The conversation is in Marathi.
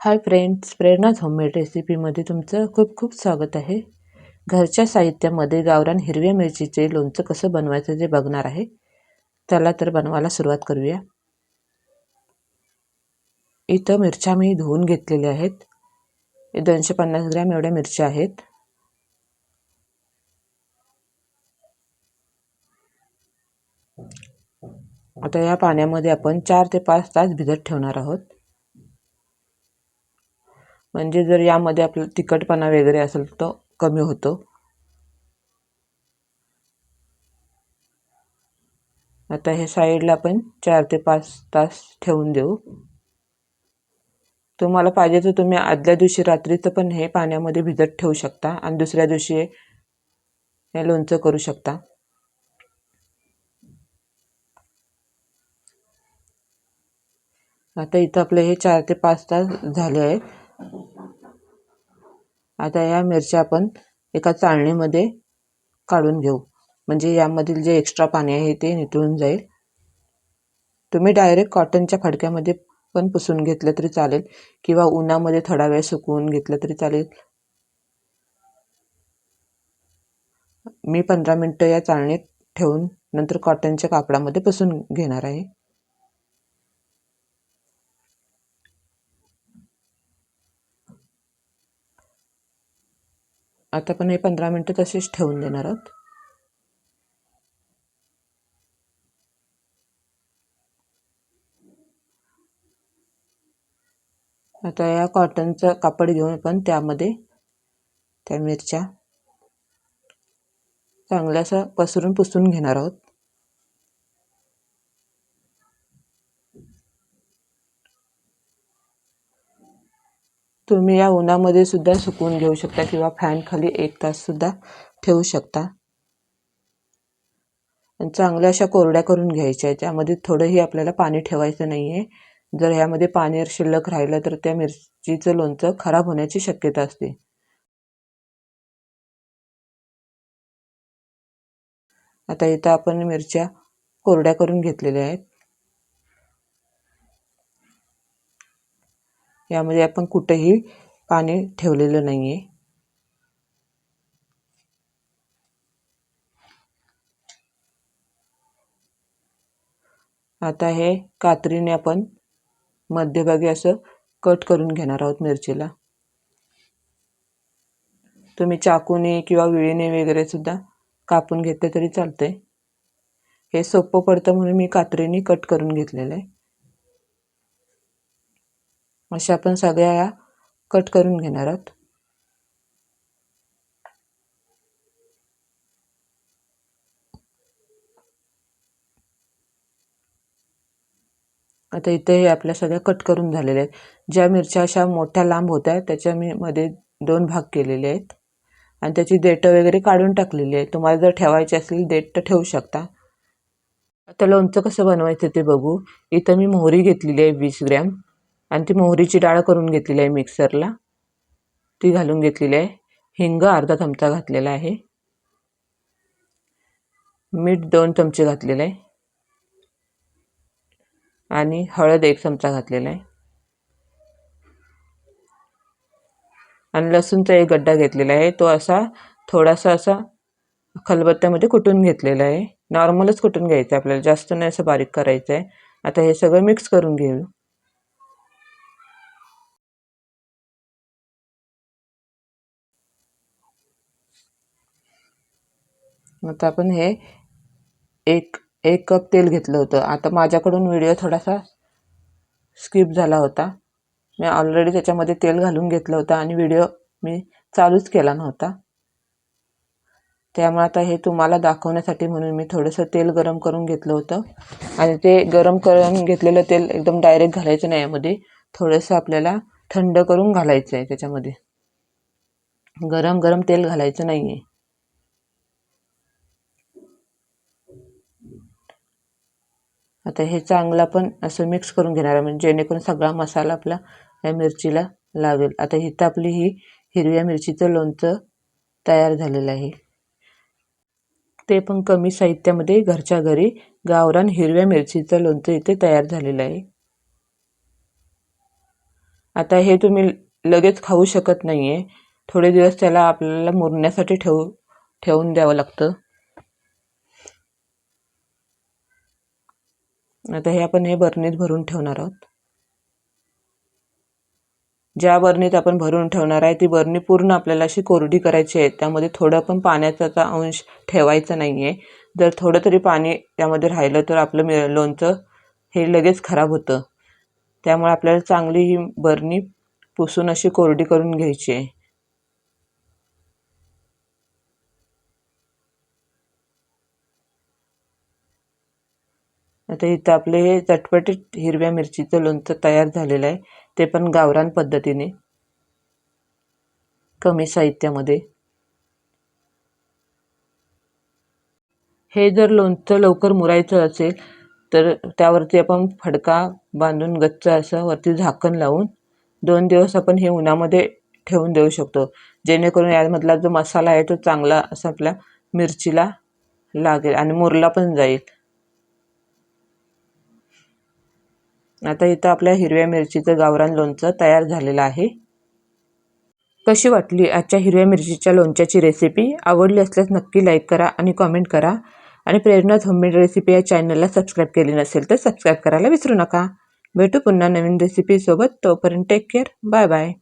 हाय फ्रेंड्स प्रेरणाज होममेड रेसिपीमध्ये तुमचं खूप खूप स्वागत आहे. घरच्या साहित्यामध्ये गावरान हिरव्या मिरचीचे लोणचं कसं बनवायचं ते बघणार आहे. चला तर बनवायला सुरुवात करूया. इथं मिरच्या मी धुवून घेतलेल्या आहेत. दोनशे पन्नास ग्रॅम एवढ्या मिरच्या आहेत. आता या पाण्यामध्ये आपण चार ते पाच तास भिजत ठेवणार आहोत. म्हणजे जर यामध्ये आपलं तिखटपणा वगैरे असेल तो कमी होतो. आता हे साईडला आपण चार ते पाच तास ठेवून देऊ. तुम्हाला पाहिजे तर तुम्ही आदल्या दिवशी रात्रीचं पण हे पाण्यामध्ये भिजत ठेवू शकता आणि दुसऱ्या दिवशी हे लोणचं करू शकता. आता इथं आपले हे चार ते पाच तास झाले आहेत. आता या मिरच्या आपण एका चाळणीमध्ये काढून घेऊ. म्हणजे यामधील जे एक्स्ट्रा पाणी आहे ते नितळून जाईल. तुम्ही डायरेक्ट कॉटनच्या फडक्यामध्ये पण पुसून घेतलं तरी चालेल किंवा उन्हामध्ये थोडा वेळ सुकवून घेतलं तरी चालेल. मी पंधरा मिनटं या चाळणीत ठेवून नंतर कॉटनच्या कापडामध्ये पुसून घेणार आहे. आता पण हे पंधरा मिनटं तसेच ठेवून देणार आहोत. आता या कॉटनचं कापड घेऊन आपण त्यामध्ये त्या मिरच्या चांगल्या असं पसरून पुसून घेणार आहोत. तुम्ही या उन्हामध्ये सुद्धा सुकवून घेऊ शकता किंवा फॅनखाली एक ताससुद्धा ठेवू शकता. चांगल्या अशा कोरड्या करून घ्यायच्या त्यामध्ये थोडंही आपल्याला पाणी ठेवायचं नाही आहे जर ह्यामध्ये पाणी शिल्लक राहिलं तर त्या मिरचीचं लोणचं खराब होण्याची शक्यता असते. आता इथं आपण मिरच्या कोरड्या करून घेतलेल्या आहेत. यामध्ये आपण कुठेही पाणी ठेवलेलं नाही आहे आता हे कात्रीने आपण मध्यभागी असं कट करून घेणार आहोत मिरचीला. तुम्ही चाकूने किंवा विळीने वगैरे सुद्धा कापून घेतले तरी चालते हे सोपं पडतं म्हणून मी कात्रीने कट करून घेतलेलं आहे. अशा आपण सगळ्या या कट करून घेणार आहोत. आता इथे हे आपल्या सगळ्या कट करून झालेल्या आहेत. ज्या मिरच्या अशा मोठ्या लांब होत्या त्याच्या मी मध्ये दोन भाग केलेले आहेत. आणि त्याची देठं वगैरे काढून टाकलेली आहे तुम्हाला जर ठेवायची असेल देठ तर ठेवू शकता. आता लोणचं कसं बनवायचं ते बघू. इथं मी मोहरी घेतलेली आहे वीस ग्रॅम. आणि ती मोहरीची डाळ करून घेतलेली आहे मिक्सरला. ती घालून घेतलेली आहे. हिंग अर्धा चमचा घातलेला आहे. मीठ दोन चमचे घातलेलं आहे. आणि हळद एक चमचा घातलेला आहे. आणि लसूणचा एक गड्डा घेतलेला आहे. तो असा थोडासा असा खलबत्त्यामध्ये कुटून घेतलेला आहे. नॉर्मलच कुटून घ्यायचं आहे आपल्याला. जास्त नाही असं बारीक करायचं आहे. आता हे सगळं मिक्स करून घेऊ. आता आपण हे एक एक कप तेल घेतलं होतं. आता माझ्याकडून व्हिडिओ थोडासा स्किप झाला होता. मी ऑलरेडी त्याच्यामध्ये तेल घालून घेतलं होतं आणि व्हिडिओ मी चालूच केला नव्हता. त्यामुळे आता हे तुम्हाला दाखवण्यासाठी म्हणून मी थोडंसं तेल गरम करून घेतलं होतं. आणि ते गरम करून घेतलेलं तेल एकदम डायरेक्ट घालायचं नाही यामध्ये. थोडंसं आपल्याला थंड करून घालायचं आहे त्याच्यामध्ये. गरम गरम तेल घालायचं नाही आहे आता हे चांगलं पण असं मिक्स करून घेणार आहे. म्हणजे जेणेकरून सगळा मसाला आपला या मिरचीला लागेल. आता इथं आपली ही हिरव्या मिरचीचं लोणचं तयार झालेलं आहे. ते पण कमी साहित्यामध्ये घरच्या घरी गावरान हिरव्या मिरचीचं लोणचं इथे तयार झालेलं आहे. आता हे तुम्ही लगेच खाऊ शकत नाही आहे थोडे दिवस त्याला आपल्याला मुरण्यासाठी ठेवू ठेवून द्यावं लागतं. आता हे आपण हे बरणीत भरून ठेवणार आहोत. ज्या बरणीत आपण भरून ठेवणार आहे ती बरणी पूर्ण आपल्याला अशी कोरडी करायची आहे. त्यामध्ये थोडं पण पाण्याचा अंश ठेवायचा नाही आहे जर थोडं तरी पाणी त्यामध्ये राहिलं तर आपलं मि लोणचं हे लगेच खराब होतं. त्यामुळे आपल्याला चांगली ही बरणी पुसून अशी कोरडी करून घ्यायची आहे. आता इथं आपले हे चटपटीत हिरव्या मिरचीचं लोणचं तयार झालेलं आहे. ते पण गावरान पद्धतीने. कमी साहित्यामध्ये. हे जर लोणचं लवकर मुरायचं असेल तर त्यावरती आपण फडका बांधून गच्च असं वरती झाकण लावून दोन दिवस आपण हे उन्हामध्ये ठेवून देऊ शकतो. जेणेकरून यामधला जो मसाला आहे तो चांगला असा आपल्या मिरचीला लागेल आणि मुरला पण जाईल. आता इथं आपल्या हिरव्या मिरचीचं गावरान लोणचं तयार झालेलं आहे. कशी वाटली आजच्या हिरव्या मिरचीच्या लोणच्याची रेसिपी आवडली असल्यास नक्की लाईक करा आणि कॉमेंट करा. आणि प्रेरणा होममेड रेसिपी या चॅनलला सबस्क्राईब केली नसेल तर सबस्क्राईब करायला विसरू नका. भेटू पुन्हा नवीन रेसिपीसोबत तोपर्यंत टेक केअर बाय बाय